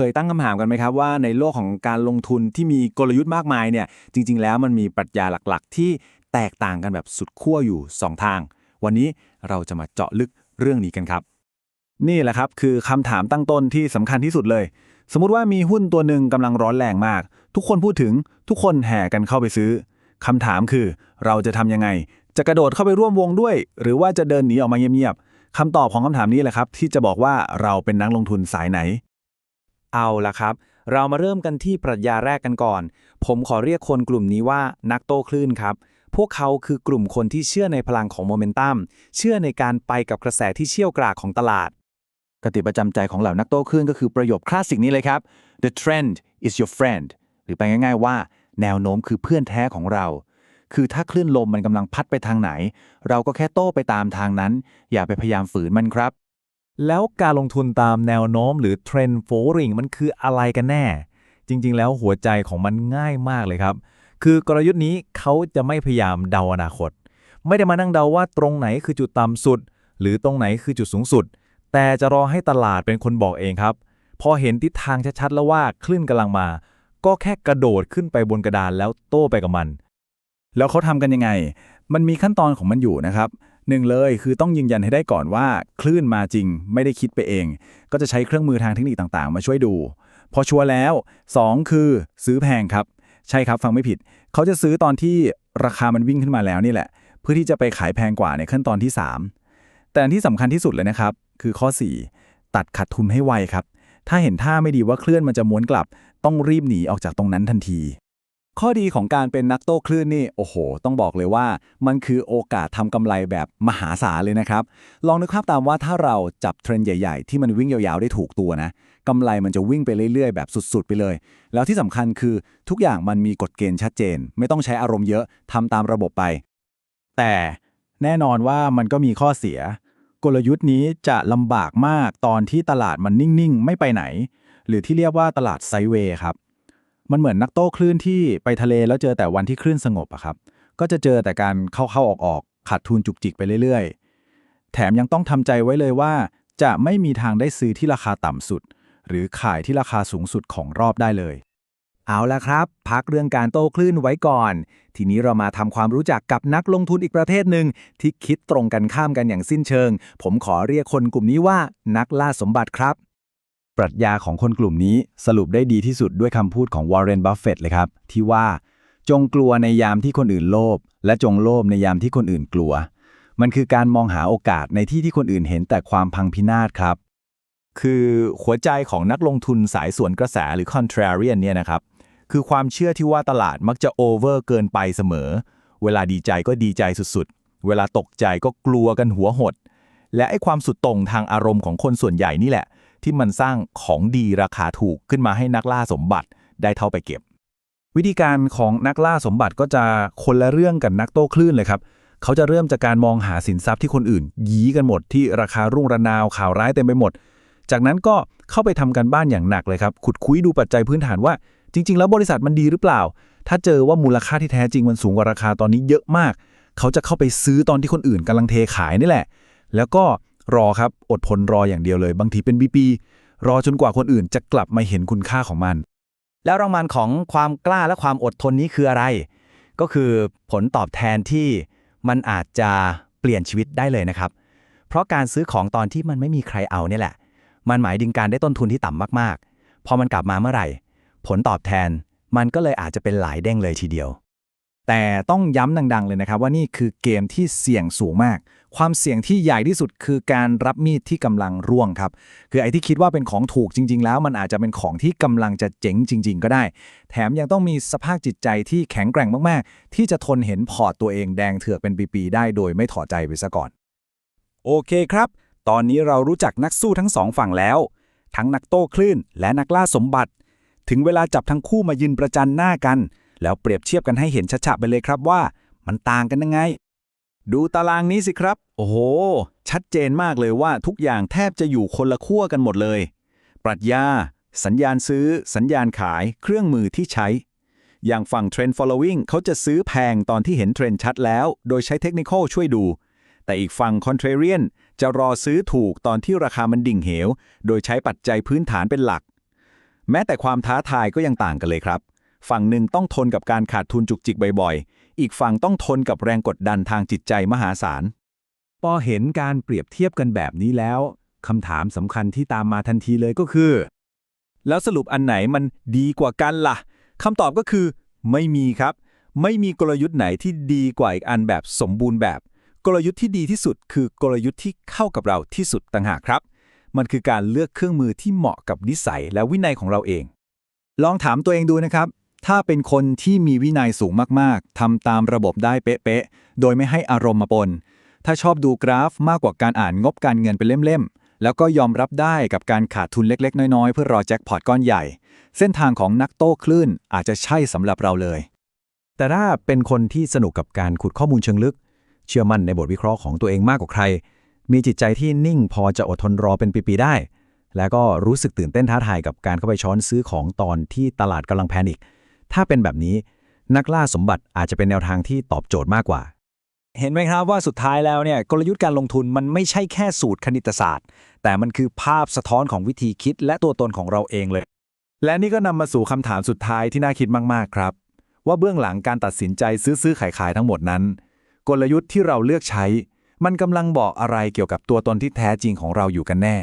เคยตั้งคำถามกันไหมครับว่าในโลกของการลงทุนที่มีกลยุทธ์มากมายเนี่ยจริง ๆ แล้วมันมีปรัชญาหลักๆ ที่แตกต่างกันแบบสุดขั้วอยู่ 2 ทาง วันนี้เราจะมาเจาะลึกเรื่องนี้กันครับ นี่แหละครับคือคำถามตั้งต้นที่สำคัญที่สุดเลย สมมุติว่ามีหุ้นตัวหนึ่งกำลังร้อนแรงมาก ทุกคนพูดถึงทุกคนแห่กันเข้าไปซื้อคำถามคือ เราจะทำยังไง จะกระโดดเข้าไปร่วมวงด้วย หรือว่าจะเดินหนีออกมาเงียบๆคำตอบของคำถามนี้แหละครับ ที่จะบอกว่าเราเป็นนักลงทุนสายไหน เอาละครับ เรามาเริ่มกันที่ปรัชญาแรกกันก่อน ผมขอเรียกคนกลุ่มนี้ว่านักโต้คลื่นครับ พวกเขาคือกลุ่มคนที่เชื่อในพลังของโมเมนตัม เชื่อในการไปกับกระแสที่เชี่ยวกรากของตลาด กติประจำใจของเหล่านักโต้คลื่นก็คือประโยคคลาสสิกนี้เลยครับ the trend is your friend หรือไปง่าย ๆว่า แนวโน้มคือเพื่อนแท้ของเรา คือถ้าคลื่นลมมันกำลังพัดไปทางไหน เราก็แค่โต้ไปตามทางนั้น อย่าไปพยายามฝืนมันครับ แล้วการลงทุนตามแนวโน้มหรือเทรนด์โฟริงมันคืออะไรกันแน่ จริง ๆ แล้วหัวใจของมันง่ายมากเลยครับ คือกลยุทธ์นี้เขาจะไม่พยายามเดาอนาคต ไม่ได้มานั่งเดาว่าตรงไหนคือจุดต่ำสุด หรือตรงไหนคือจุดสูงสุด แต่จะรอให้ตลาดเป็นคนบอกเองครับ พอเห็นทิศทางชัดๆแล้วว่าคลื่นกำลังมา ก็แค่กระโดดขึ้นไปบนกระดานแล้วโต้ไปกับมัน แล้วเขาทำกันยังไง มันมีขั้นตอนของมันอยู่นะครับ หนึ่งเลยคือต้องยืนยันให้ได้ก่อนว่า คลื่นมาจริงไม่ได้คิดไปเอง ก็จะใช้เครื่องมือทางเทคนิคต่างๆ มาช่วยดู พอชัวร์แล้ว 2 คือซื้อแพงครับ ใช่ครับฟังไม่ผิด เขาจะซื้อตอนที่ราคามันวิ่งขึ้นมาแล้วนี่แหละ เพื่อที่จะไปขายแพงกว่าในขั้นตอนที่ 3 แต่ที่สำคัญที่สุดเลยนะครับ คือข้อ 4 ตัดขาดทุนให้ไวครับ ถ้าเห็นท่าไม่ดีว่าเคลื่อนมันจะม้วนกลับ ต้องรีบหนีออกจากตรงนั้นทันที ข้อดีของการเป็นนักโต้คลื่นนี่โอ้โห ต้องบอกเลยว่า มันคือโอกาสทำกำไรแบบมหาศาลเลยนะครับ ลองนึกภาพตามว่าถ้าเราจับเทรนใหญ่ ๆ ที่มันวิ่งยาวๆได้ถูกตัวนะกำไรมันจะวิ่งไปเรื่อยๆ แบบสุดๆ ไปเลย แล้วที่สำคัญคือทุกอย่างมันมีกฎเกณฑ์ชัดเจน ไม่ต้องใช้อารมณ์เยอะทำตามระบบไป แต่แน่นอนว่ามันก็มีข้อเสีย กลยุทธ์นี้จะลำบากมากตอนที่ตลาดมันนิ่งๆ ไม่ไปไหน หรือที่เรียกว่าตลาดไซเวย์ครับ มันเหมือนนักโต้คลื่นที่ไปทะเลแล้วเจอแต่วันที่คลื่นสงบอะครับ ก็จะเจอแต่การเข้าๆออกๆขาดทุนจุกจิกไปเรื่อยๆ แถมยังต้องทำใจไว้เลยว่า จะไม่มีทางได้ซื้อที่ราคาต่ำสุด หรือขายที่ราคาสูงสุดของรอบได้เลย เอาละครับ พักเรื่องการโต้คลื่นไว้ก่อน ทีนี้เรามาทำความรู้จักกับนักลงทุนอีกประเภทหนึ่งที่คิดตรงกันข้ามกันอย่างสิ้นเชิง ผมขอเรียกคนกลุ่มนี้ว่านักล่าสมบัติครับ ปรัชญาของคนกลุ่มนี้สรุปได้ดีที่สุดด้วยคำพูดของวอร์เรนบัฟเฟตต์เลยครับ ที่ว่าจงกลัวในยามที่คนอื่นโลภและจงโลภในยามที่คนอื่นกลัว มันคือการมองหาโอกาสในที่ที่คนอื่นเห็นแต่ความพังพินาศครับ คือหัวใจของนักลงทุนสายสวนกระแสหรือ contrarian เนี่ยนะครับ คือความเชื่อที่ว่าตลาดมักจะ over เกินไปเสมอ เวลาดีใจก็ดีใจสุดๆ เวลาตกใจก็กลัวกันหัวหด และไอ้ความสุดตรงทางอารมณ์ของคนส่วนใหญ่นี่แหละ ที่มันสร้างของดีราคาถูกขึ้นมาให้นักล่าสมบัติได้เท่าไปเก็บ วิธีการของนักล่าสมบัติก็จะคนละเรื่องกับนักโต้คลื่นเลยครับ เขาจะเริ่มจากการมองหาสินทรัพย์ที่คนอื่น ยี้กันหมดที่ราคารุ่งระนาวข่าวร้ายเต็มไปหมด จากนั้นก็เข้าไปทำกันบ้านอย่างหนักเลยครับ ขุดคุยดูปัจจัยพื้นฐานว่า จริง ๆ แล้วบริษัทมันดีหรือเปล่า ถ้าเจอว่ามูลค่าที่แท้จริงมันสูงกว่าราคาตอนนี้เยอะมาก เขาจะเข้าไปซื้อตอนที่คนอื่นกำลังเทขายนี่แหละ แล้วก็ รอครับ อดทนรออย่างเดียวเลย บางทีเป็นปีๆรอจนกว่าคนอื่นจะกลับมาเห็นคุณค่าของมัน แล้วรางวัลของความกล้าและความอดทนนี้คืออะไร ก็คือผลตอบแทนที่มันอาจจะเปลี่ยนชีวิตได้เลยนะครับ เพราะการซื้อของตอนที่มันไม่มีใครเอาเนี่ยแหละ มันหมายถึงการได้ต้นทุนที่ต่ำมากๆ พอมันกลับมาเมื่อไหร่ ผลตอบแทนมันก็เลยอาจจะเป็นหลายเด้งเลยทีเดียว แต่ต้องย้ำดัง ๆ เลยนะครับ ว่านี่คือเกมที่เสี่ยงสูงมาก ความเสี่ยงที่ใหญ่ที่สุดคือการรับมีดที่กำลังร่วงครับ คือไอ้ที่คิดว่าเป็นของถูกจริง ๆ แล้ว มันอาจจะเป็นของที่กำลังจะเจ๋งจริง ๆ ก็ได้ แถมยังต้องมีสภาพจิตใจที่แข็งแกร่งมากๆ ที่จะทนเห็นพอร์ตตัวเองแดงเถือกเป็นปีๆได้โดยไม่ถอดใจไปซะก่อน โอเคครับ ตอนนี้เรารู้จักนักสู้ทั้งสองฝั่งแล้ว ทั้งนักโต้คลื่น และนักล่าสมบัติ ถึงเวลาจับทั้งคู่มายืนประจันหน้ากัน แล้วเปรียบเทียบกันให้เห็นชัดๆไปเลยครับว่า มันต่างกันยังไง ดูตารางนี้สิครับ โอ้โห ชัดเจนมากเลยว่าทุกอย่างแทบจะอยู่คนละขั้วกันหมดเลย ปรัชญา สัญญาณซื้อ สัญญาณขาย เครื่องมือที่ใช้ อย่างฝั่ง Trend Following เขาจะซื้อแพงตอนที่เห็นเทรนด์ชัดแล้ว โดยใช้เทคนิคช่วยดู แต่อีกฝั่ง Contrarian จะรอซื้อถูกตอนที่ราคามันดิ่งเหว โดยใช้ปัจจัยพื้นฐานเป็นหลัก แม้แต่ความท้าทายก็ยังต่างกันเลยครับ ฝั่งหนึ่งต้องทนกับการขาดทุนจุกจิกบ่อยๆ อีกฝั่งต้องทนกับแรงกดดันทางจิตใจมหาศาล พอเห็นการเปรียบเทียบกันแบบนี้แล้วคำถามสำคัญที่ตามมาทันทีเลยก็คือ แล้วสรุปอันไหนมันดีกว่ากันล่ะคำตอบก็คือ ไม่มีครับ ไม่มีกลยุทธ์ไหนที่ดีกว่าอีกอันแบบสมบูรณ์แบบ กลยุทธ์ที่ดีที่สุด คือกลยุทธ์ที่เข้ากับเราที่สุดต่างหากครับ มันคือการเลือกเครื่องมือที่เหมาะกับนิสัยและวินัยของเราเอง ลองถามตัวเองดูนะครับ ถ้าเป็นคนที่มีวินัยสูงมากๆ ทำตามระบบได้เป๊ะๆ โดยไม่ให้อารมณ์มาปน ถ้าชอบดูกราฟมากกว่าการอ่านงบการเงินเป็นเล่มๆ แล้วก็ยอมรับได้กับการขาดทุนเล็กๆ น้อยๆ เพื่อรอแจ็คพอตก้อนใหญ่ เส้นทางของนักโต้คลื่นอาจจะใช่สำหรับเราเลย แต่ถ้าเป็นคนที่สนุกกับการขุดข้อมูลเชิงลึก เชื่อมั่นในบทวิเคราะห์ของตัวเองมากกว่าใคร มีจิตใจที่นิ่งพอจะอดทนรอเป็นปีๆ ได้ แล้วก็รู้สึกตื่นเต้นท้าทายกับการเข้าไปช้อนซื้อของตอนที่ตลาดกำลังแพนิค ถ้าเป็นแบบนี้นักล่าสมบัติอาจจะเป็นแนวทางที่ตอบโจทย์มากกว่า เห็นไหมครับว่าสุดท้ายแล้วเนี่ยกลยุทธ์การลงทุนมันไม่ใช่แค่สูตรคณิตศาสตร์ แต่มันคือภาพสะท้อนของวิธีคิดและตัวตนของเราเองเลย และนี่ก็นำมาสู่คำถามสุดท้ายที่น่าคิดมากๆครับ ว่าเบื้องหลังการตัดสินใจซื้อซื้อขายขายทั้งหมดนั้น กลยุทธ์ที่เราเลือกใช้ มันกำลังบอกอะไรเกี่ยวกับตัวตนที่แท้จริงของเราอยู่กันแน่